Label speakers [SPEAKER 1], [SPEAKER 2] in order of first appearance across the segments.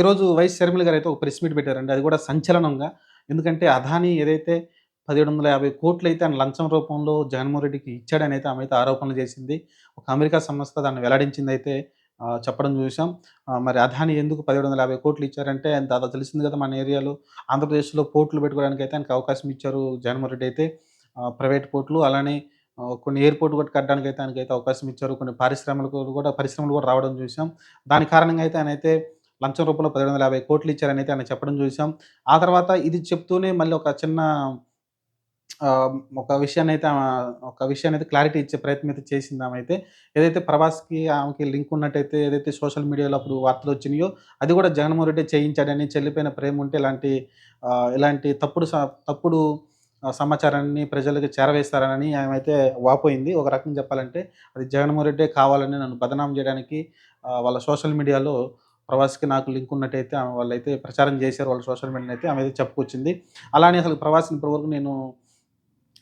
[SPEAKER 1] ఈరోజు వైఎస్ షర్మిల గారు అయితే ఒక ప్రెస్ మీట్ పెట్టారండి. అది కూడా సంచలనంగా. ఎందుకంటే అదానీ ఏదైతే పదిహేడు వందల యాభై కోట్లు అయితే ఆయన లంచం రూపంలో జగన్మోహన్ రెడ్డికి ఇచ్చాడని అయితే ఆమె అయితే ఆరోపణలు చేసింది. ఒక అమెరికా సంస్థ దాన్ని వెల్లడించింది అయితే చెప్పడం చూసాం మరి అదాని ఎందుకు పదిహేడు వందల యాభై కోట్లు ఇచ్చారంటే ఆయన దాదాపు తెలిసింది కదా మన ఏరియాలో. ఆంధ్రప్రదేశ్లో పోర్టులు పెట్టుకోవడానికి అయితే ఆయనకు అవకాశం ఇచ్చారు జగన్మోహన్ రెడ్డి అయితే. ప్రైవేట్ పోర్టులు అలానే కొన్ని ఎయిర్పోర్ట్ కూడా కట్టడానికి అయితే ఆయనకైతే అవకాశం ఇచ్చారు. కొన్ని పారిశ్రామికలు కూడా పరిశ్రమలు కూడా రావడం చూసాం దాని కారణంగా అయితే ఆయన అయితే లంచం రూపంలో పదిహేడు వందల యాభై కోట్లు ఇచ్చారని అయితే ఆయన చెప్పడం చూసాం. ఆ తర్వాత ఇది చెప్తూనే మళ్ళీ ఒక చిన్న ఒక విషయాన్ని అయితే ఆమె ఒక విషయాన్ని అయితే క్లారిటీ ఇచ్చే ప్రయత్నం అయితే చేసింది ఆమె అయితే. ఏదైతే ప్రభాస్కి ఆమెకి లింక్ ఉన్నట్టయితే ఏదైతే సోషల్ మీడియాలో అప్పుడు వార్తలు వచ్చినాయో అది కూడా జగన్మోహన్ రెడ్డి చేయించాడని చెల్లిపోయిన ప్రేమ ఉంటే ఇలాంటి ఇలాంటి తప్పుడు స- తప్పుడు సమాచారాన్ని ప్రజలకు చేరవేస్తారని ఆమె అయితే వాపోయింది. ఒక రకంగా చెప్పాలంటే అది జగన్మోహన్ రెడ్డే కావాలని నన్ను బదనాం చేయడానికి వాళ్ళ సోషల్ మీడియాలో ప్రవాస్కి నాకు లింక్ ఉన్నట్టయితే వాళ్ళైతే ప్రచారం చేశారు వాళ్ళు సోషల్ మీడియా అయితే ఆమె అయితే చెప్పుకొచ్చింది. అలానే అసలు ప్రవాసిని ఇప్పటివరకు నేను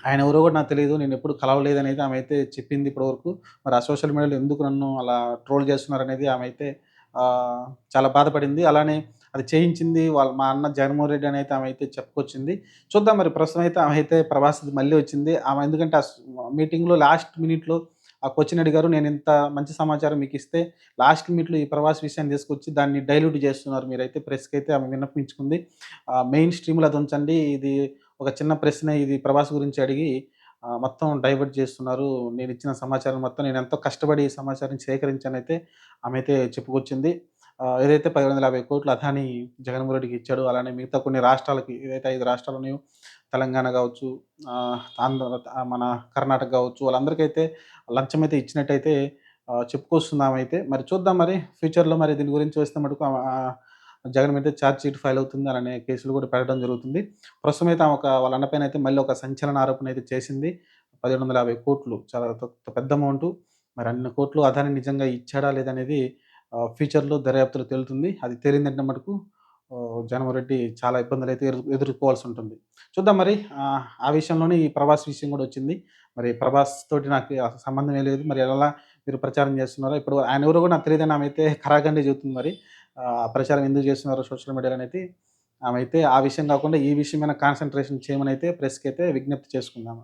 [SPEAKER 1] ఆయన ఎవరో కూడా నాకు తెలియదు నేను ఎప్పుడు కలవలేదు అనేది ఆమె అయితే చెప్పింది ఇప్పటివరకు. మరి ఆ సోషల్ మీడియాలో ఎందుకు నన్ను అలా ట్రోల్ చేస్తున్నారు అనేది ఆమె అయితే చాలా బాధపడింది. అలానే అది చేయించింది వాళ్ళ మా అన్న జగన్మోహన్ రెడ్డి అని అయితే ఆమె అయితే చెప్పుకొచ్చింది. చూద్దాం మరి ప్రస్తుతం అయితే ఆమె అయితే ప్రభాస్ మళ్ళీ వచ్చింది. ఆమె ఎందుకంటే ఆ మీటింగ్లో లాస్ట్ మినిట్లో ఆ క్వశ్చన్ అడిగారు నేను ఇంత మంచి సమాచారం మీకు ఇస్తే లాస్ట్ మీట్లో ఈ ప్రవాస విషయాన్ని తీసుకొచ్చి దాన్ని డైల్యూట్ చేస్తున్నారు మీరైతే ప్రెస్కి అయితే ఆమె విన్నపించుకుంది. మెయిన్ స్ట్రీమ్లో అది ఉంచండి. ఇది ఒక చిన్న ప్రశ్న ఇది ప్రభాస్ గురించి అడిగి మొత్తం డైవర్ట్ చేస్తున్నారు. నేను ఇచ్చిన సమాచారం మొత్తం నేను ఎంతో కష్టపడి ఈ సమాచారం సేకరించానైతే ఆమె అయితే చెప్పుకొచ్చింది. ఏదైతే పది వందల యాభై కోట్లు అదాని జగన్మోహన్ రెడ్డికి ఇచ్చాడు అలానే మిగతా కొన్ని రాష్ట్రాలకి ఏదైతే ఐదు రాష్ట్రాలు ఉన్నాయో తెలంగాణ కావచ్చు ఆంధ్ర మన కర్ణాటక కావచ్చు వాళ్ళందరికైతే లంచం అయితే ఇచ్చినట్టయితే చెప్పుకొస్తున్నామైతే మరి చూద్దాం మరి ఫ్యూచర్లో మరి దీని గురించి వస్తే మటుకు జగన్ మీద ఛార్జ్ షీట్ ఫైల్ అవుతుంది అలానే కేసులు కూడా పెట్టడం జరుగుతుంది. ప్రస్తుతం అయితే ఒక వాళ్ళ అన్నపైన అయితే మళ్ళీ ఒక సంచలన ఆరోపణ అయితే చేసింది. పదిహేడు వందల యాభై కోట్లు చాలా పెద్ద అమౌంట్. మరి అన్ని కోట్లు అదాని నిజంగా ఇచ్చాడా లేదనేది ఫ్యూచర్లో దర్యాప్తులో తేలుతుంది. అది తేలిందంటే మటుకు ఆ, రెడ్డి చాలా ఇబ్బందులు అయితే ఎదురు ఎదుర్కోవాల్సి ఉంటుంది. చూద్దాం మరి. ఆ, విషయంలోనే ఈ ప్రభాస్ విషయం కూడా వచ్చింది. మరి ప్రభాస్ తోటి నాకు అసలు సంబంధమే లేదు. మరి ఎలా మీరు ప్రచారం చేస్తున్నారో ఇప్పుడు ఆయన ఎవరో కూడా నాకు తెలియదని ఆమె అయితే ఖరాఖండి చెబుతుంది మరి. ఆ ప్రచారం ఎందుకు చేస్తున్నారో సోషల్ మీడియాలో అయితే ఆమె అయితే ఆ విషయం కాకుండా ఈ విషయం మీద కాన్సన్ట్రేషన్ చేయమని అయితే ప్రెస్కి అయితే విజ్ఞప్తి చేసుకుందాము.